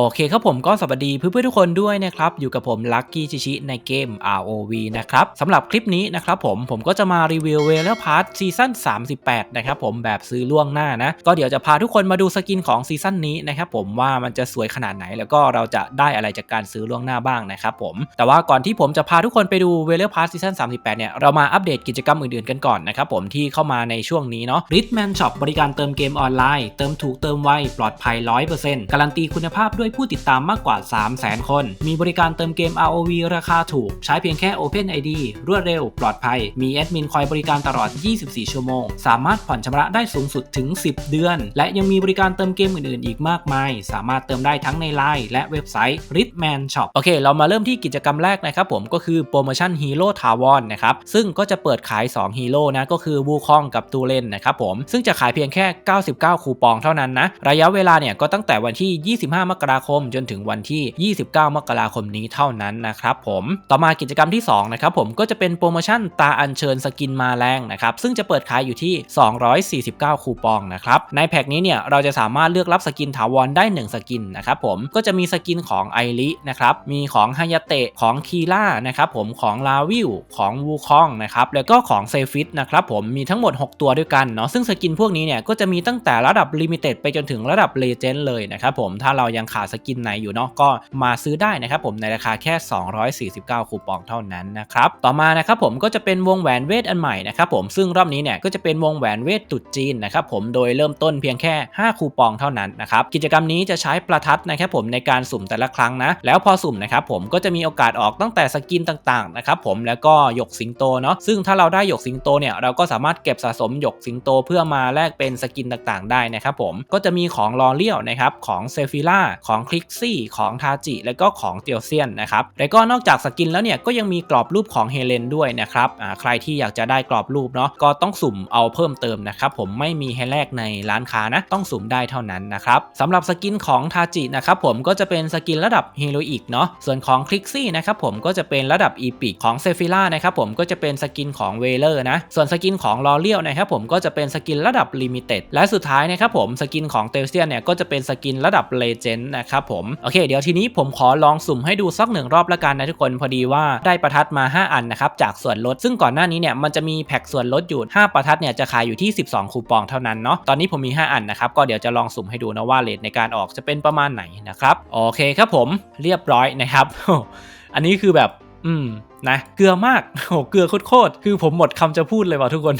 โอเคครับผมก็สวัสดีเพื่อนๆทุกคนด้วยนะครับ อยู่กับผมลัคกี้ชิชิในเกม ROV นะครับสำหรับคลิปนี้นะครับผมผมก็จะมารีวิวเวลพาร์ทซีซั่น38 นะครับผมแบบซื้อล่วงหน้านะ ก็เดี๋ยวจะพาทุกคนมาดูสกินของซีซั่นนี้นะครับผมว่ามันจะสวยขนาดไหน แล้วก็เราจะได้อะไรจากการซื้อล่วงหน้าบ้างนะครับผมแต่ว่าก่อนที่ผมจะพาทุกคนไปดูเวลพาร์ทซีซั่น38 เนี่ยเรามาอัปเดตกิจกรรมอื่นๆกันก่อนนะครับผมที่เข้ามาในช่วงนี้เนาะ Ritman Shop บริการเติมเกมออนไลน์เติมถูกเติมไวปลอดภัย100%การันตีคุณภาพด้วยผู้ติดตามมากกว่า 300,000 คน มีบริการเติมเกม ROV ราคาถูก ใช้เพียงแค่ Open ID รวดเร็ว ปลอดภัย มีแอดมินคอยบริการตลอด 24 ชั่วโมง สามารถผ่อนชำระได้สูงสุดถึง 10 เดือน และยังมีบริการเติมเกมอื่นๆ อีกมากมาย สามารถเติมได้ทั้งใน Line และเว็บไซต์ Ritman Shop โอเค เรามาเริ่มที่กิจกรรมแรกนะครับผมก็คือโปรโมชั่นฮีโร่ทาวอนนะครับ ซึ่งก็จะเปิดขาย 2 ฮีโร่นะ ก็คือวูคองกับตูเลนนะครับผม ซึ่งจะขายเพียงแค่ 99 คูปองเท่านั้นนะ ระยะเวลาเนี่ยก็ตั้งแต่วันที่ 25 มกราคมจนถึงวันที่ 29 มกราคมนี้เท่านั้นนะครับผมต่อมากิจกรรมที่2นะครับผมก็จะเป็นโปรโมชั่นตาอัญเชิญสกินมาแรงนะครับซึ่งจะเปิดขายอยู่ที่ 249 คูปองนะครับในแพ็กนี้เนี่ยเราจะสามารถเลือกรับสกินถาวรได้ 1 สกินนะครับผมก็จะมีสกินของไอรินะครับมีของฮายาเตะของคีล่านะครับผมของลาวิวของวูคองนะครับแล้วก็ของเซฟิตนะครับผมมีทั้งหมด 6 ตัวด้วยกันเนาะซึ่งสกินพวกนี้เนี่ยก็จะมีตั้งแต่ระดับลิมิเต็ดไปจนถึงระดับเลเจนด์เลยนะครับผมถ้าเรายังขาดสกินไหนอยู่เนาะก็มาซื้อได้นะครับผมในราคาแค่ 249 คูปองเท่านั้นนะครับต่อมานะครับผมก็จะเป็นวงแหวนเวทอันใหม่นะครับผมซึ่งรอบนี้เนี่ยก็จะเป็นวงแหวนเวทตุดจีนนะครับผมโดยเริ่มต้นเพียงแค่ 5 คูปองเท่านั้นนะครับกิจกรรมนี้จะใช้ประทัดนะครับผมในการสุ่มแต่ละครั้งนะแล้วพอสุ่มนะครับผมก็จะมีโอกาสออกตั้งแต่สกินต่างๆนะครับผมแล้วก็หยกสิงโตเนาะซึ่งถ้าเราได้หยกสิงโตเนี่ยเราก็สามารถเก็บสะสมหยกสิงโตเพื่อมาแลกเป็นสกินต่างๆ ได้นะครับผมก็จะมีของลอเลียวนะครับของเซฟิล่าของคลิกซี่ของทาจิแล้วก็ของเตียวเซียนนะครับแล้วก็นอกจากสกินแล้วเนี่ยก็ยังมีกรอบรูปของเฮเลนด้วยนะครับใครที่อยากจะได้กรอบรูปเนาะก็ต้องสุ่มเอาเพิ่มเติมนะครับผมไม่มีให้แลกในร้านค้านะต้องสุ่มได้เท่านั้นนะครับสำหรับสกินของทาจินะครับผมก็จะเป็นสกินระดับฮีโรอีกเนาะส่วนของคลิกซี่นะครับผมก็จะเป็นระดับอีพิกของเซฟิล่านะครับผมก็จะเป็นสกินของเวเลอร์นะส่วนสกินของลอเลียวนะครับผมก็จะเป็นสกินระดับลิมิเต็ดและสุดท้ายนะครับผมสกินของเตลเซียนเนี่ยก็จะเป็นสกินระดับเลเจนด์นะครับผมโอเค เดี๋ยวทีนี้ผมขอลองสุ่มให้ดูสักหนึ่งรอบละกันนะทุกคนพอดีว่าได้ประทัดมา 5 อันนะครับจากส่วนลด ซึ่งก่อนหน้านี้เนี่ยมันจะมีแพ็กส่วนลดอยู่ 5 ประทัดเนี่ยจะขายอยู่ที่ 12 คูปองเท่านั้นเนาะตอนนี้ผมมี 5 อันนะครับก็เดี๋ยวจะลองสุ่มให้ดูนะว่าเลทในการออกจะเป็นประมาณไหนนะครับโอเคครับผมเรียบร้อยนะครับ อันนี้คือแบบอืมนะเกลือมากโหเกลือโคตรคือผมหมดคำจะพูดเลยว่ะทุกคน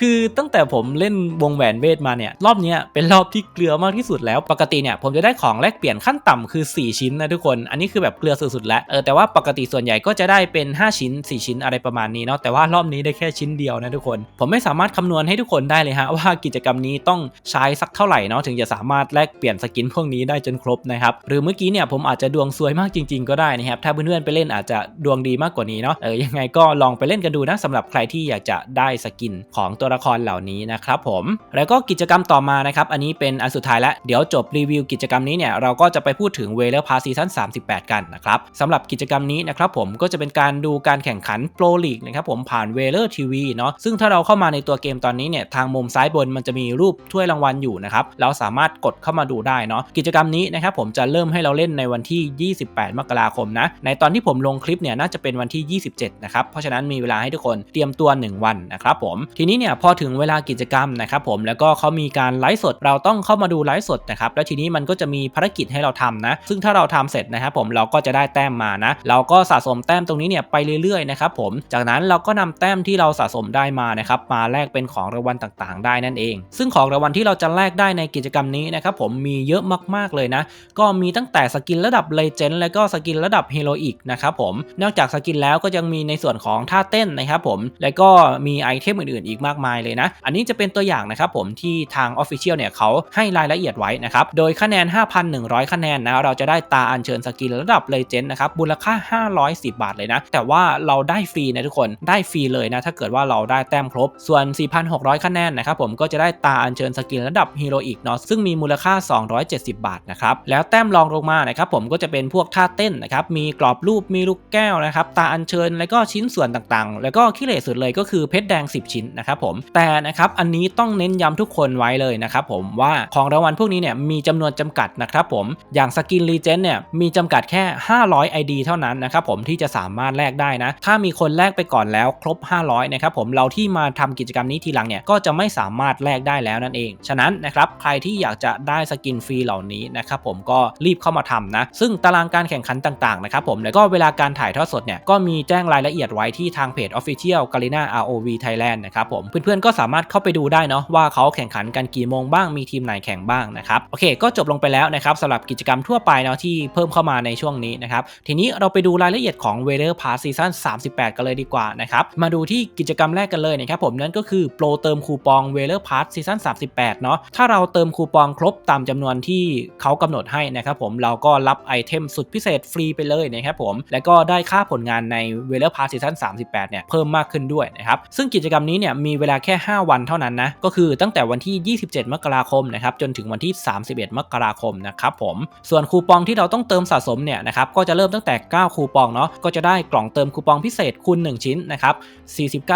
คือตั้งแต่ผมเล่นวงแหวนเวทมาเนี่ย รอบนี้เป็นรอบที่เกลือมากที่สุดแล้ว ปกติเนี่ยผมจะได้ของแลกเปลี่ยนขั้นต่ำคือ 4 ชิ้นนะทุกคน อันนี้คือแบบเกลือสุดๆแล้ว เออแต่ว่าปกติส่วนใหญ่ก็จะได้เป็น 5 ชิ้น 4 ชิ้นอะไรประมาณนี้เนาะ แต่ว่ารอบนี้ได้แค่ชิ้นเดียวนะทุกคน ผมไม่สามารถคำนวณให้ทุกคนได้เลยฮะว่ากิจกรรมนี้ต้องใช้สักเท่าไหร่เนาะถึงจะสามารถแลกเปลี่ยนสกินพวกนี้ได้จนครบนะครับ หรือเมื่อกี้เนี่ยผมอาจจะดวงซวยมากจริง ๆ ก็ได้นะครับ ถ้าเพื่อนๆไปเล่นอาจจะดวงดีมากกว่านี้เนาะ เออยังไงก็ลองไปเล่นกันดูนะสำหรับใครที่อยากจะได้สกินของตัวละครเหล่านี้นะครับผม แล้วก็กิจกรรมต่อมานะครับ อันนี้เป็นอันสุดท้ายแล้วเดี๋ยวจบรีวิวกิจกรรมนี้เนี่ยเราก็จะไปพูดถึงเวเลอร์พาซีซั่น38 กันนะครับสำหรับกิจกรรมนี้นะครับผมก็จะเป็นการดูการแข่งขันโปรลีกนะครับผมผ่านเวเลอร์ทีวีเนาะซึ่งถ้าเราเข้ามาในตัวเกมตอนนี้เนี่ยทางมุมซ้ายบนมันจะมีรูปถ้วยรางวัลอยู่นะครับเราสามารถกดเข้ามาดูได้เนาะกิจกรรมนี้นะครับผมจะเริ่มให้เราเล่นในวันที่ 28 มกราคมนะในตอนที่ผมลงคลิปเนี่ยน่าจะเป็นวันที่ 27 นะครับเพราะฉะนั้นมีเวลาให้ทุกคนเตรียมตัว 1 วันนะครับผมทีนี้เนี่ยพอถึงเวลากิจกรรมนะครับผมแล้วก็เขามีการไลฟ์สดเราต้องเข้ามาดูไลฟ์สดนะครับแล้วทีนี้มันก็จะมีภารกิจให้เราทำนะซึ่งถ้าเราทำเสร็จนะครับผมเราก็จะได้แต้มมานะเราก็สะสมแต้มตรงนี้เนี่ยไปเรื่อยๆนะครับผมจากนั้นเราก็นำแต้มที่เราสะสมได้มานะครับมาแลกเป็นของรางวัลต่างๆ ได้นั่นเอง ซึ่งของรางวัลที่เราจะแลกได้ในกิจกรรมนี้นะครับผมมีเยอะมากๆเลยนะ ก็มีตั้งแต่สกินระดับเลเจนด์แล้วก็สกินระดับเฮโรอีกนะครับผมนอกจากสกินแล้วก็ยังมีในส่วนของท่าเต้นนะครับผมแล้วก็มีไอเทมอื่นๆ อีกมากมายเลยนะ อันนี้จะเป็นตัวอย่างนะครับผมที่ทาง Official เนี่ยเขาให้รายละเอียดไว้นะครับ โดยคะแนน 5,100 คะแนนนะเราจะได้ตาอัญเชิญสกินระดับเลเจนด์นะครับมูลค่า 510 บาทเลยนะ แต่ว่าเราได้ฟรีนะทุกคนได้ฟรีเลยนะถ้าเกิดว่าเราได้แต้มครบ ส่วน 4,600 คะแนนนะครับผมก็จะได้ตาอัญเชิญสกินระดับฮีโรอีกเนาะซึ่งมีมูลค่า 270 บาทนะครับแล้วแต้มรองลงมานะครับผมก็จะเป็นพวกท่าเต้นนะครับมีกรอบรูปมีลูกแก้วนะครับตาอัญเชิญแล้วก็ชิ้นส่วนต่างๆ แล้วก็ขี้เหร่สุดเลยก็คือเพชรแดง 10 ชิ้นนะครับผมแต่นะครับอันนี้ต้องเน้นย้ำทุกคนไว้เลยนะครับผมว่าของรางวัลพวกนี้เนี่ยมีจำนวนจำกัดนะครับผมอย่างสกินรีเจนเนี่ยมีจำกัดแค่ 500 ID เท่านั้นนะครับผมที่จะสามารถแลกได้นะ ถ้ามีคนแลกไปก่อนแล้วครบ 500นะครับผมเราที่มาทำกิจกรรมนี้ทีหลังเนี่ยก็จะไม่สามารถแลกได้แล้วนั่นเอง ฉะนั้นนะครับใครที่อยากจะได้สกินฟรีเหล่านี้นะครับผมก็รีบเข้ามาทำนะซึ่งตารางการแข่งขันต่างๆนะครับผมแล้วก็เวลาการถ่ายทอดสดเนี่ยก็มีแจ้งรายละเอียดไว้ที่ทางเพจ Official g a l i n a ROV Thailand นะครับผมเพื่อนๆก็สามารถเข้าไปดูได้เนาะว่าเขาแข่งขันกันกี่โมงบ้างมีทีมไหนแข่งบ้างนะครับโอเคก็จบลงไปแล้วนะครับสำหรับกิจกรรมทั่วไปเนาะที่เพิ่มเข้ามาในช่วงนี้นะครับทีนี้เราไปดูรายละเอียดของ w e a t h e r Pass Season 38 กันเลยดีกว่านะครับมาดูที่กิจกรรมแรกกันเลยนะครับผมนั่นก็คือโปรเติมคูปอง w e a t h e r Pass Season 38 เนาะถ้าเราเติมคูปองครบตามจำนวนที่เขากำหนดให้นะครับผมเราก็รับไอเทมสุดพิเศษฟรีไปเลยนะครับผมแล้วก็ได้ค่าผลงานใน w e a t h e r Pass Season 38 เนี่ยเพิ่มมากขึ้นด้วยนะครับซึ่งกิจกรรมนี้เนี่ยมีเวลาแค่ 5 วันเท่านั้นนะ ก็คือตั้งแต่วันที่ 27 มกราคมนะครับจนถึงวันที่ 31 มกราคมนะครับผมส่วนคูปองที่เราต้องเติมสะสมเนี่ยนะครับก็จะเริ่มตั้งแต่ 9 คูปองเนาะก็จะได้กล่องเติมคูปองพิเศษคูณ1 ชิ้นนะครับ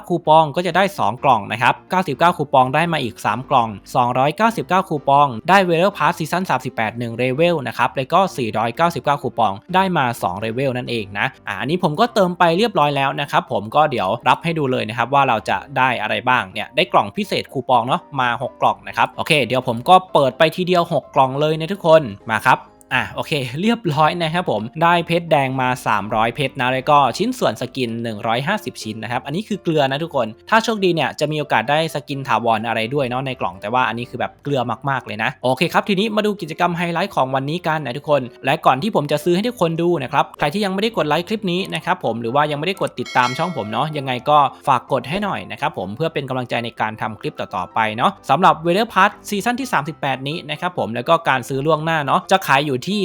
49 คูปองก็จะได้ 2 กล่องนะครับ99 คูปองได้มาอีก 3 กล่อง 299 คูปอง ได้เวลพาร์ซีซั่น38 1เรเวลนะครับแล้วก็ 499 คูปองได้มา 2 เรเวลนั่นเองนะอ่าอันนี้ผมก็เติมไปเรียบร้อยแล้วนะครับผมก็เดี๋ยวรับให้ดูเลยนะครับว่าเราจะได้อะไรบ้างเนี่ยได้กล่องพิเศษคูปองเนาะมา 6 กล่องนะครับโอเค เดี๋ยวผมก็เปิดไปทีเดียว 6 กล่องเลยนะทุกคนมาครับ อะโอเค เรียบร้อยนะครับผมได้เพชรแดงมา 300 เพชรนะแล้วก็ชิ้นส่วนสกิน 150 ชิ้นนะครับอันนี้คือเกลือนะทุกคน ถ้าโชคดีเนี่ยจะมีโอกาสได้สกินถาวรอะไรด้วยเนาะในกล่องแต่ว่าอันนี้คือแบบเกลือมากๆเลยนะโอเคครับทีนี้มาดูกิจกรรมไฮไลท์ของวันนี้กันนะทุกคน และก่อนที่ผมจะซื้อให้ทุกคนดูนะครับใครที่ยังไม่ได้กดไลค์คลิปนี้นะครับผมหรือว่ายังไม่ได้กดติดตามช่องผมเนาะยังไงก็ฝากกดให้หน่อยนะครับผมเพื่อเป็นกำลังใจในการทำคลิปต่อๆไปเนาะสำหรับเวเดอร์พาร์ทซีซั่นที่ 38 นี้นะครับผมแล้วก็การซื้อล่วงหน้าเนาะจะขายอยู่ที่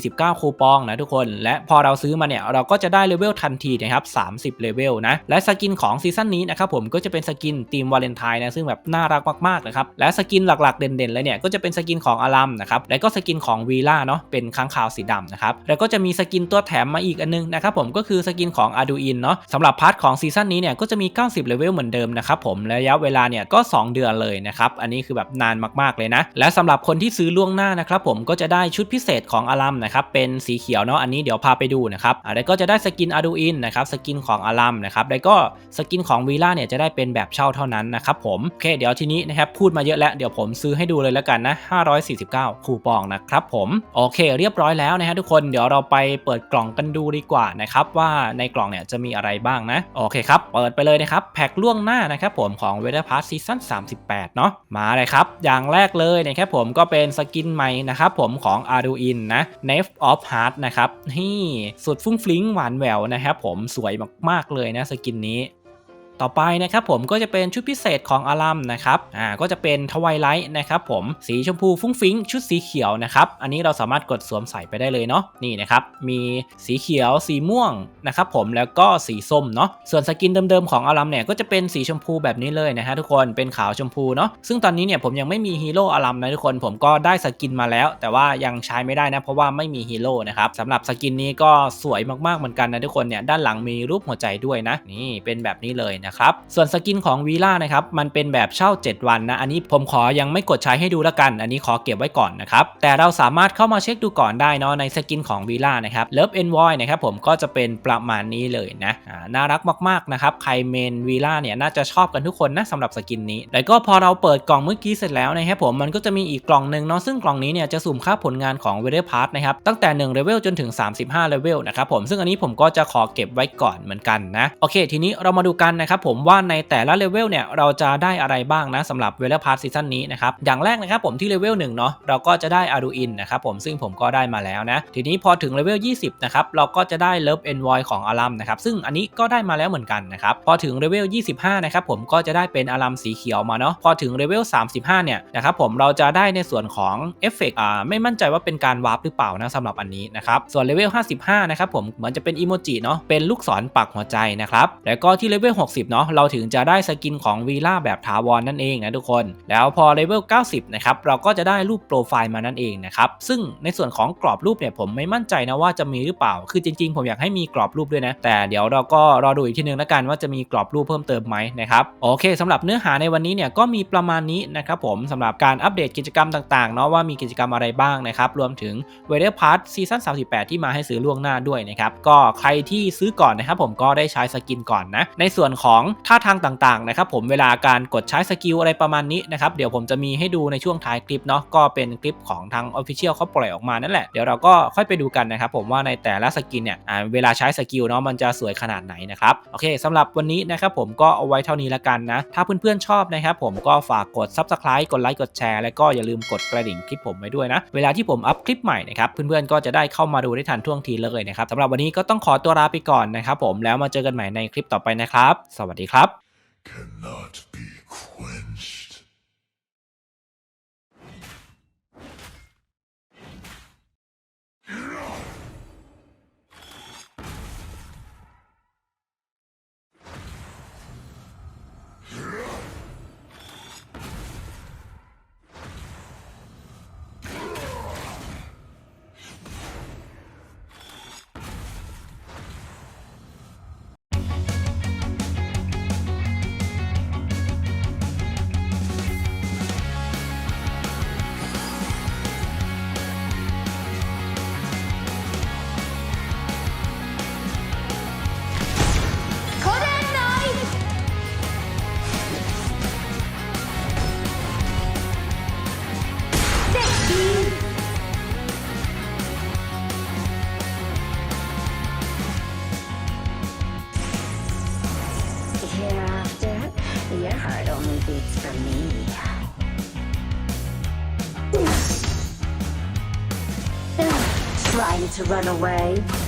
549 คูปองนะทุกคน และพอเราซื้อมาเนี่ยเราก็จะได้เลเวลทันทีนะครับ 30 เลเวลนะ และสกินของซีซั่นนี้นะครับผมก็จะเป็นสกินทีมวาเลนไทน์นะซึ่งแบบน่ารักมากๆนะครับ และสกินหลักๆเด่นๆเลยเนี่ยก็จะเป็นสกินของอารัมนะครับ และก็สกินของวีล่าเนาะเป็นค้างคาวสีดำนะครับ แล้วก็จะมีสกินตัวแถมมาอีกอันนึงนะครับผมก็คือสกินของอาดูอินเนาะสำหรับพาร์ทของซีซั่นนี้เนี่ยก็จะมี 90 เลเวลเหมือนเดิมนะครับผมระยะเวลาเนี่ยก็ 2 เดือนเลยนะครับอันนี้คือแบบนานมากๆเลยนะ และสำหรับคนที่ซื้อล่วงหน้านะครับผมก็จะได้ชุดพิิเศษของอารัมนะครับเป็นสีเขียวเนาะอันนี้เดี๋ยวพาไปดูนะครับอ่าแล้วก็จะได้สกินอาดูอินนะครับสกินของอารัมนะครับแล้วก็สกินของวีล่าเนี่ยจะได้เป็นแบบเช่าเท่านั้นนะครับผมโอเคเดี๋ยวทีนี้นะครับพูดมาเยอะแล้วเดี๋ยวผมซื้อให้ดูเลยแล้วกันนะ 549 คูปองนะครับผมโอเค เรียบร้อยแล้วนะฮะทุกคนเดี๋ยวเราไปเปิดกล่องกันดูดีกว่านะครับว่าในกล่องเนี่ยจะมีอะไรบ้างนะโอเคครับเปิดไปเลยนะครับแพ็คล่วงหน้านะครับผมของ w e a t h e r Pass Season 38 เนาะมาเลยครับอย่างแรกเลยนะครับผมก็เป็นสกินใหม่นะครับผมของ Arduin นะ n e f of Heart นะครับนี่สุดฟุ้งฟลิงหวานแหววนะครับผมสวยมากๆเลยนะสกินนี้ ต่อไปนะครับผมก็จะเป็นชุดพิเศษของอารัมนะครับอ่าก็จะเป็นทวายไลท์นะครับผมสีชมพูฟุ้งฟิ้งชุดสีเขียวนะครับอันนี้เราสามารถกดสวมใส่ไปได้เลยเนาะนี่นะครับมีสีเขียวสีม่วงนะครับผมแล้วก็สีส้มเนาะส่วนสกินเดิมๆของอารัมเนี่ยก็จะเป็นสีชมพูแบบนี้เลยนะฮะทุกคนเป็นขาวชมพูเนาะซึ่งตอนนี้เนี่ยผมยังไม่มีฮีโร่อารัมนะทุกคนผมก็ได้สกินมาแล้ว แต่ว่ายังใช้ไม่ได้นะเพราะว่าไม่มีฮีโร่นะครับสำหรับสกินนี้ก็สวยมากๆเหมือนกันนะทุกคนเนี่ยด้านหลังมีรูปหัวใจด้วยนะนี่เป็นแบบนี้เลยนะครับ ส่วนสกินของวีล่านะครับมันเป็นแบบเช่า 7 วันนะอันนี้ผมขอยังไม่กดใช้ให้ดูละกัน อันนี้ขอเก็บไว้ก่อนนะครับแต่เราสามารถเข้ามาเช็คดูก่อนได้เนาะในสกินของวีล่านะครับเลิฟเอ็นวอยนะครับผมก็จะเป็นประมาณนี้เลยนะน่ารักมากๆนะครับใครเมนวีล่าเนี่ยน่าจะชอบกันทุกคนนะสำหรับสกินนี้แล้วก็พอเราเปิดกล่องเมื่อกี้เสร็จแล้วนะครับผมมันก็จะมีอีกกล่องหนึ่งเนาะซึ่งกล่องนี้เนี่ยจะสุ่มค่าผลงานของเวเดอร์พาร์ทนะครับตั้งแต่1เลเวลจนถึง 35เลเวลนะครับผมซึ่งอันนี้ผมก็จะขอเก็บไว้ก่อนเหมือนกันนะโอเค ทีนี้เรามาดูกันนะครับผมว่าในแต่ละเลเวลเนี่ยเราจะได้อะไรบ้างนะสำหรับเวลพาร์ทซีซั่นนี้นะครับอย่างแรกนะครับผมที่เลเวล1เนาะเราก็จะได้อารูอินนะครับผมซึ่งผมก็ได้มาแล้วนะทีนี้พอถึงเลเวล20นะครับเราก็จะได้เลิฟเอนวอยของอารัมนะครับซึ่งอันนี้ก็ได้มาแล้วเหมือนกันนะครับพอถึงเลเวล25นะครับผมก็จะได้เป็นอารัมสีเขียวมาเนาะพอถึงเลเวล35เนี่ยนะครับผมเราจะได้ในส่วนของเอฟเฟกต์อ่าไม่มั่นใจว่าเป็นการวาร์ปหรือเปล่านะสำหรับอันนี้นะครับส่วนเลเวล55นะครับผมเหมือนจะเป็นอีโมจิเนาะเป็นลูกศรปักหัวใจนะครับแล้วก็ที่เลเวล60 80เนาะเราถึงจะได้สกินของวีล่าแบบถาวรนนั่นเองนะทุกคน แล้วพอเลเวล 90 นะครับเราก็จะได้รูปโปรไฟล์มานั่นเองนะครับซึ่งในส่วนของกรอบรูปเนี่ยผมไม่มั่นใจนะว่าจะมีหรือเปล่า คือจริง ๆ ผมอยากให้มีกรอบรูปด้วยนะ แต่เดี๋ยวเราก็รอดูอีกทีนึงแล้วกันว่าจะมีกรอบรูปเพิ่มเติมไหมนะครับโอเคสำหรับเนื้อหาในวันนี้เนี่ยก็มีประมาณนี้นะครับผมสำหรับการอัปเดตกิจกรรมต่างๆเนาะว่ามีกิจกรรมอะไรบ้างนะครับรวมถึงเวเดอร์พาร์ทซีซั่น38 ที่มาให้ซื้อล่วงหน้าด้วยนะครับก็ใครที่ซื้อก่อนนะครับผมก็ได้ใช้สกินก่อนนะในส่วนของท่าทางต่างๆนะครับผมเวลาการกดใช้สกิลอะไรประมาณนี้นะครับเดี๋ยวผมจะมีให้ดูในช่วงท้ายคลิปเนาะก็เป็นคลิปของทาง Official เขาปล่อยออกมานั่นแหละเดี๋ยวเราก็ค่อยไปดูกันนะครับผมว่าในแต่ละสกินเนี่ยเวลาใช้สกิลเนาะมันจะสวยขนาดไหนนะครับโอเคสำหรับวันนี้นะครับผมก็เอาไว้เท่านี้ละกันนะถ้าเพื่อนๆชอบนะครับผมก็ฝากกด Subscribe กดไลค์กดแชร์แล้วก็อย่าลืมกดกระดิ่งคลิปผมไว้ด้วยนะเวลาที่ผมอัพคลิปใหม่นะครับเพื่อนๆก็จะได้เข้ามาดูได้ทันท่วงทีเลยนะครับสำหรับวันนี้ก็ต้องขอตัวลาไปก่อนนะครับผมแล้วมาเจอกันใหม่ในคลิปต่อไปนะครับสวัสดีครับ to run away?